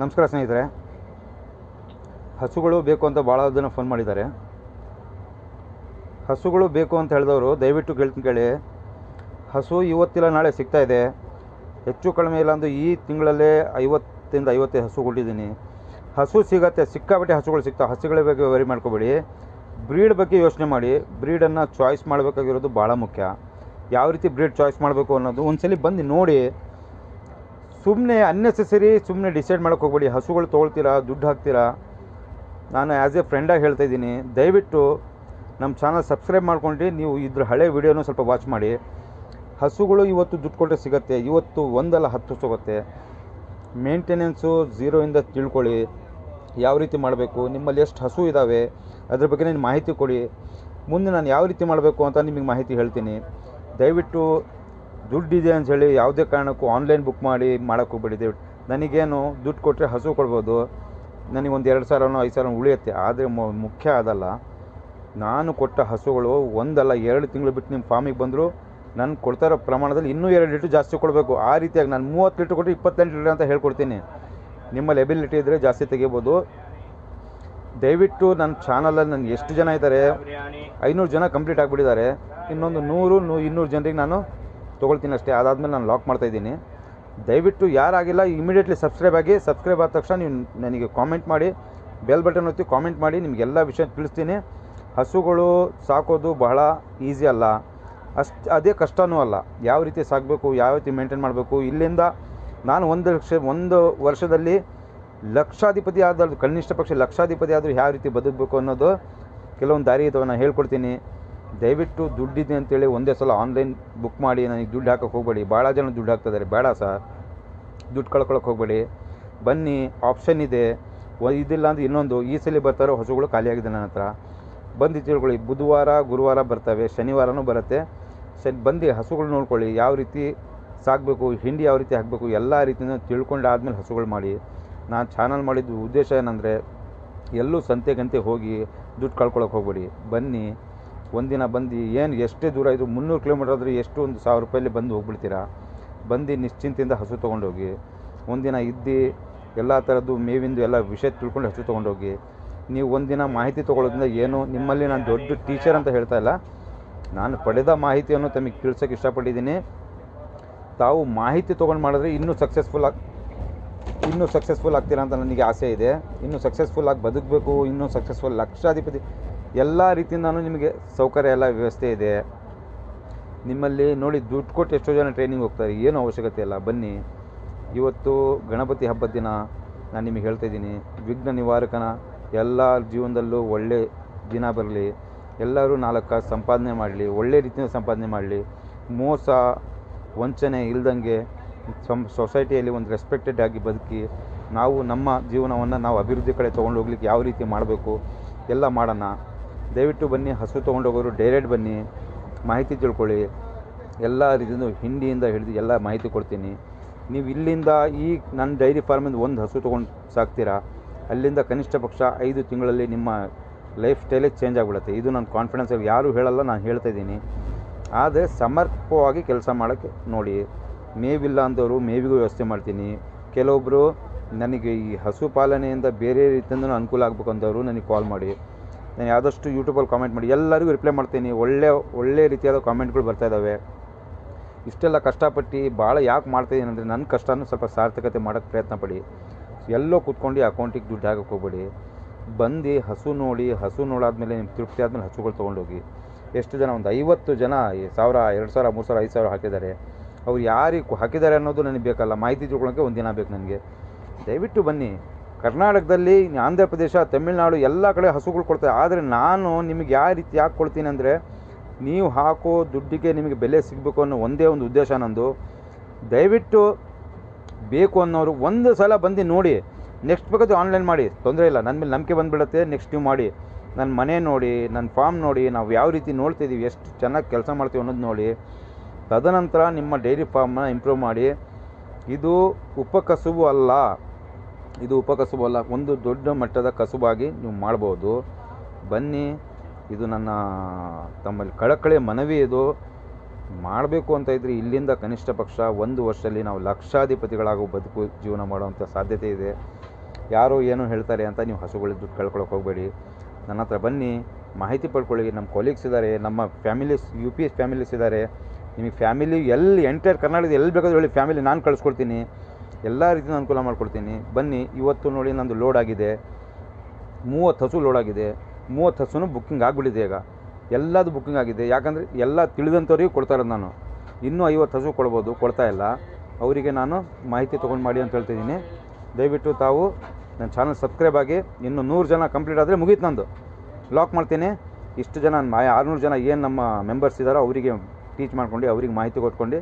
ನಮಸ್ಕಾರ ಸ್ನೇಹಿತರೆ. ಹಸುಗಳು ಬೇಕು ಅಂತ ಭಾಳ ಜನ ಫೋನ್ ಮಾಡಿದ್ದಾರೆ. ಹಸುಗಳು ಬೇಕು ಅಂತ ಹೇಳಿದವರು ದಯವಿಟ್ಟು ಕೇಳ್ತೀನಿ ಕೇಳಿ. ಹಸು ಇವತ್ತಿಲ್ಲ, ನಾಳೆ ಸಿಗ್ತಾ ಇದೆ. ಹೆಚ್ಚು ಕಡಿಮೆ ಇಲ್ಲ ಅಂದು ಈ ತಿಂಗಳಲ್ಲೇ ಐವತ್ತಿಂದ ಐವತ್ತೈದು ಹಸು ಕೊಟ್ಟಿದ್ದೀನಿ ಹಸು ಸಿಗತ್ತೆ, ಸಿಕ್ಕಾಪಟ್ಟೆ ಹಸುಗಳು ಸಿಗ್ತಾವೆ. ಹಸುಗಳ ಬಗ್ಗೆ ವರಿ ಮಾಡ್ಕೋಬೇಡಿ. ಬ್ರೀಡ್ ಬಗ್ಗೆ ಯೋಚನೆ ಮಾಡಿ. ಬ್ರೀಡನ್ನು ಚಾಯ್ಸ್ ಮಾಡಬೇಕಾಗಿರೋದು ಭಾಳ ಮುಖ್ಯ. ಯಾವ ರೀತಿ ಬ್ರೀಡ್ ಚಾಯ್ಸ್ ಮಾಡಬೇಕು ಅನ್ನೋದು ಒಂದ್ಸಲಿ ಬಂದು ನೋಡಿ. ಸುಮ್ಮನೆ ಅನ್ನೆಸೆಸರಿ ಸುಮ್ಮನೆ ಡಿಸೈಡ್ ಮಾಡೋಕೆ ಹೋಗ್ಬೇಡಿ, ಹಸುಗಳು ತೊಗೊಳ್ತೀರಾ, ದುಡ್ಡು ಹಾಕ್ತೀರಾ? ನಾನು ಆ್ಯಸ್ ಎ ಫ್ರೆಂಡಾಗಿ ಹೇಳ್ತಾ ಇದ್ದೀನಿ, ದಯವಿಟ್ಟು ನಮ್ಮ ಚಾನಲ್ ಸಬ್ಸ್ಕ್ರೈಬ್ ಮಾಡ್ಕೊಂಡು ನೀವು ಇದ್ರ ಹಳೆ ವೀಡಿಯೋನೂ ಸ್ವಲ್ಪ ವಾಚ್ ಮಾಡಿ. ಹಸುಗಳು ಇವತ್ತು ದುಡ್ಡು ಕೊಟ್ಟರೆ ಸಿಗುತ್ತೆ, ಇವತ್ತು ಒಂದಲ್ಲ ಹತ್ತು ಸಿಗುತ್ತೆ. ಮೇಂಟೆನೆನ್ಸು ಝೀರೋಯಿಂದ ತಿಳ್ಕೊಳ್ಳಿ, ಯಾವ ರೀತಿ ಮಾಡಬೇಕು, ನಿಮ್ಮಲ್ಲಿ ಎಷ್ಟು ಹಸು ಇದ್ದಾವೆ ಅದ್ರ ಬಗ್ಗೆ ನಿಮ್ಮ ಮಾಹಿತಿ ಕೊಡಿ. ಮುಂದೆ ನಾನು ಯಾವ ರೀತಿ ಮಾಡಬೇಕು ಅಂತ ನಿಮಗೆ ಮಾಹಿತಿ ಹೇಳ್ತೀನಿ. ದಯವಿಟ್ಟು ದುಡ್ಡಿದೆ ಹೇಳಿ ಯಾವುದೇ ಕಾರಣಕ್ಕೂ ಆನ್ಲೈನ್ ಬುಕ್ ಮಾಡಿ ಮಾಡೋಕ್ಕೆ ಹೋಗ್ಬೇಡಿ ನನಗೇನು ದುಡ್ಡು ಕೊಟ್ಟರೆ ಹಸು ಕೊಡ್ಬೋದು, ನನಗೆ ಒಂದು ಎರಡು ಸಾವಿರನೋ ಐದು ಸಾವಿರ ಉಳಿಯುತ್ತೆ. ಆದರೆ ಮುಖ್ಯ ಅದಲ್ಲ, ನಾನು ಕೊಟ್ಟ ಹಸುಗಳು ಒಂದಲ್ಲ, ಎರಡು ತಿಂಗಳು ಬಿಟ್ಟು ನಿಮ್ಮ ಫಾರ್ಮಿಗೆ ಬಂದರು ನಾನು ಕೊಡ್ತಾರೋ ಪ್ರಮಾಣದಲ್ಲಿ ಇನ್ನೂ ಎರಡು ಲೀಟ್ರ್ ಜಾಸ್ತಿ ಕೊಡಬೇಕು. ಆ ರೀತಿಯಾಗಿ ನಾನು ಮೂವತ್ತು ಲೀಟ್ರ್ ಕೊಟ್ಟರೆ ಇಪ್ಪತ್ತೆಂಟು ಲೀಟ್ರ್ ಅಂತ ಹೇಳ್ಕೊಡ್ತೀನಿ. ನಿಮ್ಮಲ್ಲಿ ಎಬಿಲಿಟಿ ಇದ್ದರೆ ಜಾಸ್ತಿ ತೆಗಿಬೋದು. ದಯವಿಟ್ಟು ನನ್ನ ಚಾನಲಲ್ಲಿ ನನಗೆ ಎಷ್ಟು ಜನ ಇದ್ದಾರೆ? ಐನೂರು ಜನ ಕಂಪ್ಲೀಟ್ ಆಗಿಬಿಟ್ಟಿದ್ದಾರೆ. ಇನ್ನೊಂದು ನೂರು ನೂ, ಇನ್ನೂರು ಜನರಿಗೆ ನಾನು ತೊಗೊಳ್ತೀನಿ ಅಷ್ಟೇ. ಅದಾದಮೇಲೆ ನಾನು ಲಾಕ್ ಮಾಡ್ತಾಯಿದ್ದೀನಿ ದಯವಿಟ್ಟು ಯಾರಾಗಿಲ್ಲ ಇಮಿಡಿಯೇಟ್ಲಿ ಸಬ್ಸ್ಕ್ರೈಬ್ ಆಗಿ ಸಬ್ಸ್ಕ್ರೈಬ್ ಆದ ತಕ್ಷಣ ನೀವು ನನಗೆ ಕಾಮೆಂಟ್ ಮಾಡಿ ಬೆಲ್ ಬಟನ್ ಒತ್ತಿ ಕಾಮೆಂಟ್ ಮಾಡಿ, ನಿಮಗೆಲ್ಲ ವಿಷಯ ತಿಳಿಸ್ತೀನಿ. ಹಸುಗಳು ಸಾಕೋದು ಬಹಳ ಈಸಿ ಅಲ್ಲ. ಅಷ್ಟು, ಅದೇ ಕಷ್ಟವೂ ಅಲ್ಲ. ಯಾವ ರೀತಿ ಸಾಕಬೇಕು, ಯಾವ ರೀತಿ ಮೇಂಟೈನ್ ಮಾಡಬೇಕು, ಇಲ್ಲಿಂದ ನಾನು ಒಂದು ಲಕ್ಷ, ಒಂದು ವರ್ಷದಲ್ಲಿ ಲಕ್ಷಾಧಿಪತಿ ಆದ ಕನಿಷ್ಠ ಪಕ್ಷ ಲಕ್ಷಾಧಿಪತಿ ಆದರೂ ಯಾವ ರೀತಿ ಬದುಕಬೇಕು ಅನ್ನೋದು ಕೆಲವೊಂದು ದಾರಿ ಇದಾವೆ ನಾನು ಹೇಳ್ಕೊಡ್ತೀನಿ. ದಯವಿಟ್ಟು ದುಡ್ಡಿದೆ ಅಂತೇಳಿ ಒಂದೇ ಸಲ ಆನ್ಲೈನ್ ಬುಕ್ ಮಾಡಿ, ನನಗೆ ದುಡ್ಡು ಹಾಕೋಕೆ ಹೋಗಬೇಡಿ. ಭಾಳ ಜನ ದುಡ್ಡು ಹಾಕ್ತಿದ್ದಾರೆ. ಬೇಡ ಸರ್ ದುಡ್ಡು ಕಳ್ಕೊಳಕ್ಕೆ ಹೋಗಬೇಡಿ. ಬನ್ನಿ ಆಪ್ಷನ್ ಇದೆ. ಇದಿಲ್ಲ ಅಂದರೆ ಇನ್ನೊಂದು. ಈ ಸಲ ಬರ್ತಾರೋ ಹಸುಗಳು ಖಾಲಿಯಾಗಿದೆ ನನ್ನ ಹತ್ರ. ಬಂದು ತಿಳ್ಕೊಳ್ಳಿ. ಬುಧವಾರ, ಗುರುವಾರ ಬರ್ತವೆ. ಶನಿವಾರನೂ ಬರುತ್ತೆ. ಶನಿ, ಬಂದು ಹಸುಗಳು ನೋಡ್ಕೊಳ್ಳಿ. ಯಾವ ರೀತಿ ಸಾಕಬೇಕು, ಹಿಂಡಿ ಯಾವ ರೀತಿ ಹಾಕಬೇಕು, ಎಲ್ಲ ರೀತಿಯೂ ತಿಳ್ಕೊಂಡು ಆದಮೇಲೆ ಹಸುಗಳು ಮಾಡಿ. ನಾನು ಚಾನಲ್ ಮಾಡಿದ್ದು ಉದ್ದೇಶ ಏನಂದರೆ ಎಲ್ಲೂ ಸಂತೆಗಂತೆ ಹೋಗಿ ದುಡ್ಡು ಕಳ್ಕೊಳಕ್ಕೆ ಹೋಗಬೇಡಿ. ಬನ್ನಿ. ಒಂದಿನ ಬಂದು ಏನು ಎಷ್ಟೇ ದೂರ ಇದು ಮುನ್ನೂರು ಕಿಲೋಮೀಟರ್ ಆದರೂ ಎಷ್ಟು ಒಂದು ಸಾವಿರ ರೂಪಾಯಲ್ಲಿ ಬಂದು ಹೋಗ್ಬಿಡ್ತೀರಾ? ಬಂದು ನಿಶ್ಚಿಂತೆಯಿಂದ ಹಸು ತೊಗೊಂಡೋಗಿ, ಒಂದಿನ ಇದ್ದು ಎಲ್ಲ ಥರದ್ದು ಮೇವಿಂದು ಎಲ್ಲ ವಿಷಯ ತಿಳ್ಕೊಂಡು ಹಸು ತೊಗೊಂಡೋಗಿ, ನೀವು ಒಂದಿನ ಮಾಹಿತಿ ತೊಗೊಳ್ಳೋದ್ರಿಂದ ಏನು ನಿಮ್ಮಲ್ಲಿ ನಾನು ದೊಡ್ಡ ಟೀಚರ್ ಅಂತ ಹೇಳ್ತಾ ಇಲ್ಲ. ನಾನು ಪಡೆದ ಮಾಹಿತಿಯನ್ನು ತಮಗೆ ತಿಳ್ಸೋಕ್ಕೆ ಇಷ್ಟಪಟ್ಟಿದ್ದೀನಿ. ತಾವು ಮಾಹಿತಿ ತೊಗೊಂಡು ಮಾಡಿದ್ರೆ ಇನ್ನೂ ಸಕ್ಸಸ್ಫುಲ್ ಆಗಿ, ಇನ್ನೂ ಸಕ್ಸಸ್ಫುಲ್ ಆಗ್ತೀರಾ ಅಂತ ನನಗೆ ಆಸೆ ಇದೆ. ಇನ್ನೂ ಸಕ್ಸಸ್ಫುಲ್ ಆಗಿ ಬದುಕಬೇಕು, ಇನ್ನೂ ಸಕ್ಸಸ್ಫುಲ್ ಲಕ್ಷಾಧಿಪತಿ ಎಲ್ಲ ರೀತಿಯಿಂದನೂ ನಿಮಗೆ ಸೌಕರ್ಯ ಎಲ್ಲ ವ್ಯವಸ್ಥೆ ಇದೆ. ನಿಮ್ಮಲ್ಲಿ ನೋಡಿ ದುಡ್ಡು ಕೊಟ್ಟು ಎಷ್ಟೋ ಜನ ಟ್ರೈನಿಂಗ್ ಹೋಗ್ತಾರೆ. ಏನು ಅವಶ್ಯಕತೆ ಇಲ್ಲ. ಬನ್ನಿ. ಇವತ್ತು ಗಣಪತಿ ಹಬ್ಬದ ದಿನ ನಾನು ನಿಮಗೆ ಹೇಳ್ತಾ ಇದ್ದೀನಿ. ವಿಘ್ನ ನಿವಾರಕನ ಎಲ್ಲ ಜೀವನದಲ್ಲೂ ಒಳ್ಳೆ ದಿನ ಬರಲಿ. ಎಲ್ಲರೂ ನಾಲ್ಕು ಸಂಪಾದನೆ ಮಾಡಲಿ. ಒಳ್ಳೆ ರೀತಿಯಿಂದ ಸಂಪಾದನೆ ಮಾಡಲಿ. ಮೋಸ, ವಂಚನೆ ಇಲ್ದಂಗೆ ಸಮ್ ಸೊಸೈಟಿಯಲ್ಲಿ ಒಂದು ರೆಸ್ಪೆಕ್ಟೆಡ್ ಆಗಿ ಬದುಕಿ ನಾವು ನಮ್ಮ ಜೀವನವನ್ನು ನಾವು ಅಭಿವೃದ್ಧಿ ಕಡೆ ತೊಗೊಂಡು ಹೋಗ್ಲಿಕ್ಕೆ ಯಾವ ರೀತಿ ಮಾಡಬೇಕು? ಎಲ್ಲ ಮಾಡೋಣ. ದಯವಿಟ್ಟು ಬನ್ನಿ, ಹಸು ತೊಗೊಂಡೋಗೋರು ಡೈರೆಕ್ಟ್ ಬನ್ನಿ, ಮಾಹಿತಿ ತಿಳ್ಕೊಳ್ಳಿ. ಎಲ್ಲ ರೀತಿಯಿಂದ ಹಿಂಡಿಯಿಂದ ಹಿಡಿದು ಎಲ್ಲ ಮಾಹಿತಿ ಕೊಡ್ತೀನಿ. ನೀವು ಇಲ್ಲಿಂದ ಈ ನನ್ನ ಡೈರಿ ಫಾರ್ಮಿಂದ ಒಂದು ಹಸು ತೊಗೊಂಡು ಸಾಕ್ತೀರಾ? ಅಲ್ಲಿಂದ ಕನಿಷ್ಠ ಪಕ್ಷ ಐದು ತಿಂಗಳಲ್ಲಿ ನಿಮ್ಮ ಲೈಫ್ ಸ್ಟೈಲೇ ಚೇಂಜ್ ಆಗಿಬಿಡುತ್ತೆ. ಇದು ನನ್ನ ಕಾನ್ಫಿಡೆನ್ಸ್ ಯಾರೂ ಹೇಳಲ್ಲ, ನಾನು ಹೇಳ್ತಾ ಇದ್ದೀನಿ. ಆದರೆ ಸಮರ್ಪಕವಾಗಿ ಕೆಲಸ ಮಾಡೋಕ್ಕೆ ನೋಡಿ. ಮೇವಿಲ್ಲ ಅಂದವರು ಮೇವಿಗೂ ವ್ಯವಸ್ಥೆ ಮಾಡ್ತೀನಿ. ಕೆಲವೊಬ್ಬರು ನನಗೆ ಈ ಹಸು ಪಾಲನೆಯಿಂದ ಬೇರೆ ರೀತಿಯಿಂದ ಅನುಕೂಲ ಆಗಬೇಕು ಅಂದವರು ನನಗೆ ಕಾಲ್ ಮಾಡಿ. ನಾನು ಆದಷ್ಟು ಯೂಟ್ಯೂಬಲ್ಲಿ ಕಾಮೆಂಟ್ ಮಾಡಿ ಎಲ್ಲರಿಗೂ ರಿಪ್ಲೈ ಮಾಡ್ತೀನಿ. ಒಳ್ಳೆ ಒಳ್ಳೆ ರೀತಿಯಾದ ಕಾಮೆಂಟ್ಗಳು ಬರ್ತಾ ಇದ್ದಾವೆ ಇಷ್ಟೆಲ್ಲ ಕಷ್ಟಪಟ್ಟು ಭಾಳ ಯಾಕೆ ಮಾಡ್ತಾಯಿದ್ದೀನಿ ಅಂದರೆ ನನ್ನ ಕಷ್ಟನೂ ಸ್ವಲ್ಪ ಸಾರ್ಥಕತೆ ಮಾಡೋಕ್ಕೆ ಪ್ರಯತ್ನ ಪಡಿ. ಎಲ್ಲೋ ಕೂತ್ಕೊಂಡು ಅಕೌಂಟಿಗೆ ದುಡ್ಡು ಹಾಕಕ್ಕೆ ಹೋಗ್ಬೇಡಿ. ಬಂದು ಹಸು ನೋಡಿ, ಹಸು ನೋಡಾದ್ಮೇಲೆ ನಿಮ್ಗೆ ತೃಪ್ತಿ ಆದಮೇಲೆ ಹಸುಗಳು ತೊಗೊಂಡೋಗಿ. ಎಷ್ಟು ಜನ? ಒಂದು ಐವತ್ತು ಜನ ಸಾವಿರ, ಎರಡು ಸಾವಿರ, ಮೂರು ಸಾವಿರ, ಐದು ಸಾವಿರ ಹಾಕಿದ್ದಾರೆ. ಅವ್ರು ಯಾರಿಗೆ ಹಾಕಿದ್ದಾರೆ ಅನ್ನೋದು ನನಗೆ ಬೇಕಲ್ಲ. ಮಾಹಿತಿ ತಿಳ್ಕೊಳ್ಳೋಕ್ಕೆ ಒಂದು ದಿನ ಬೇಕು ನನಗೆ. ದಯವಿಟ್ಟು ಬನ್ನಿ. ಕರ್ನಾಟಕದಲ್ಲಿ, ಆಂಧ್ರ ಪ್ರದೇಶ, ತಮಿಳುನಾಡು ಎಲ್ಲ ಕಡೆ ಹಸುಗಳು ಕೊಡ್ತಾರೆ. ಆದರೆ ನಾನು ನಿಮಗೆ ಯಾವ ರೀತಿ ಯಾಕೆ ಕೊಡ್ತೀನಿ ಅಂದರೆ, ನೀವು ಹಾಕೋ ದುಡ್ಡಿಗೆ ನಿಮಗೆ ಬೆಲೆ ಸಿಗಬೇಕು ಅನ್ನೋ ಒಂದೇ ಒಂದು ಉದ್ದೇಶ ನಂದು. ದಯವಿಟ್ಟು ಬೇಕು ಅನ್ನೋರು ಒಂದು ಸಲ ಬಂದು ನೋಡಿ. ನೆಕ್ಸ್ಟ್ ಬೇಕಾದ್ರೆ ಆನ್ಲೈನ್ ಮಾಡಿ. ತೊಂದರೆ ಇಲ್ಲ. ನನ್ನ ಮೇಲೆ ನಂಬಿಕೆ ಬಂದುಬಿಡುತ್ತೆ. ನೆಕ್ಸ್ಟ್ ನೀವು ಮಾಡಿ. ನನ್ನ ಮನೆ ನೋಡಿ ನನ್ನ ಫಾರ್ಮ್ ನೋಡಿ, ನಾವು ಯಾವ ರೀತಿ ನೋಡ್ತಿದ್ದೀವಿ ಎಷ್ಟು ಚೆನ್ನಾಗಿ ಕೆಲಸ ಮಾಡ್ತೀವಿ ಅನ್ನೋದು ನೋಡಿ. ತದನಂತರ ನಿಮ್ಮ ಡೈರಿ ಫಾರ್ಮನ್ನ ಇಂಪ್ರೂವ್ ಮಾಡಿ. ಇದು ಉಪಕಸುಬು ಅಲ್ಲ. ಇದು ಉಪಕಸುಬಲ್ಲ ಒಂದು ದೊಡ್ಡ ಮಟ್ಟದ ಕಸುಬಾಗಿ ನೀವು ಮಾಡ್ಬೋದು. ಬನ್ನಿ, ಇದು ನನ್ನ, ತಮ್ಮಲ್ಲಿ ಕಳಕಳಿ ಮನವಿ ಇದು. ಮಾಡಬೇಕು ಅಂತ ಇದ್ದರೆ ಇಲ್ಲಿಂದ ಕನಿಷ್ಠ ಪಕ್ಷ ಒಂದು ವರ್ಷದಲ್ಲಿ ನಾವು ಲಕ್ಷಾಧಿಪತಿಗಳಾಗೋ ಬದುಕು ಜೀವನ ಮಾಡುವಂಥ ಸಾಧ್ಯತೆ ಇದೆ. ಯಾರು ಏನೋ ಹೇಳ್ತಾರೆ ಅಂತ ನೀವು ಹಸುಗಳ ದುಡ್ಡು ಕಳ್ಕೊಳಕ್ಕೆ ಹೋಗಬೇಡಿ. ನನ್ನ ಹತ್ರ ಬನ್ನಿ, ಮಾಹಿತಿ ಪಡ್ಕೊಳ್ಳಿ. ನಮ್ಮ ಕೊಲೀಗ್ಸ್ ಇದ್ದಾರೆ, ನಮ್ಮ families U P S families ಇದ್ದಾರೆ. ನಿಮಗೆ ಫ್ಯಾಮಿಲಿ ಎಲ್ಲಿ ಎಂಟೈರ್ ಕರ್ನಾಟಕದ ಎಲ್ಲಿ ಬೇಕಾದ್ರೂ ಹೇಳಿ ಫ್ಯಾಮಿಲಿ ನಾನು ಕಳಿಸ್ಕೊಡ್ತೀನಿ. ಎಲ್ಲ ರೀತಿಯ ಅನುಕೂಲ ಮಾಡ್ಕೊಡ್ತೀನಿ. ಬನ್ನಿ, ಇವತ್ತು ನೋಡಿ ನಂದು ಲೋಡ್ ಆಗಿದೆ. ಮೂವತ್ತು ಹಸು ಲೋಡ್ ಆಗಿದೆ. ಮೂವತ್ತು ಹಸುನು ಬುಕ್ಕಿಂಗ್ ಆಗಿಬಿಟ್ಟಿದೆ ಈಗ. ಎಲ್ಲದು ಬುಕ್ಕಿಂಗ್ ಆಗಿದೆ. ಯಾಕಂದರೆ ಎಲ್ಲ ತಿಳಿದಂಥವ್ರಿಗೆ ಕೊಡ್ತಾ ಇರೋದು ನಾನು. ಇನ್ನೂ ಐವತ್ತು ಹಸು ಕೊಡ್ಬೋದು, ಕೊಡ್ತಾ ಇಲ್ಲ. ಅವರಿಗೆ ನಾನು ಮಾಹಿತಿ ತೊಗೊಂಡು ಮಾಡಿ ಅಂತ ಹೇಳ್ತಿದ್ದೀನಿ ದಯವಿಟ್ಟು ತಾವು ನನ್ನ ಚಾನಲ್ ಸಬ್ಸ್ಕ್ರೈಬ್ ಆಗಿ ಇನ್ನು ನೂರು ಜನ ಕಂಪ್ಲೀಟ್ ಆದರೆ ಮುಗೀತು ನಂದು. ಲಾಕ್ ಮಾಡ್ತೀನಿ. ಇಷ್ಟು ಜನ ಆರುನೂರು ಜನ ಏನು ನಮ್ಮ ಮೆಂಬರ್ಸ್ ಇದ್ದಾರೋ ಅವರಿಗೆ ಟೀಚ್ ಮಾಡ್ಕೊಂಡು, ಅವರಿಗೆ ಮಾಹಿತಿ ಕೊಟ್ಕೊಂಡು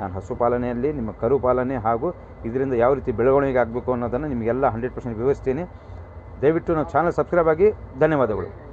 ನಾನು ಹಸು ಪಾಲನೆಯಲ್ಲಿ, ನಿಮ್ಮ ಕರು ಪಾಲನೆ ಹಾಗೂ ಇದರಿಂದ ಯಾವ ರೀತಿ ಬೆಳವಣಿಗೆ ಆಗಬೇಕು ಅನ್ನೋದನ್ನು ನಿಮಗೆಲ್ಲ ಹಂಡ್ರೆಡ್ ಪರ್ಸೆಂಟ್ ವಿವರಿಸ್ತೀನಿ. ದಯವಿಟ್ಟು ನಾವು ಚಾನಲ್ ಸಬ್ಸ್ಕ್ರೈಬ್ ಆಗಿ, ಧನ್ಯವಾದಗಳು.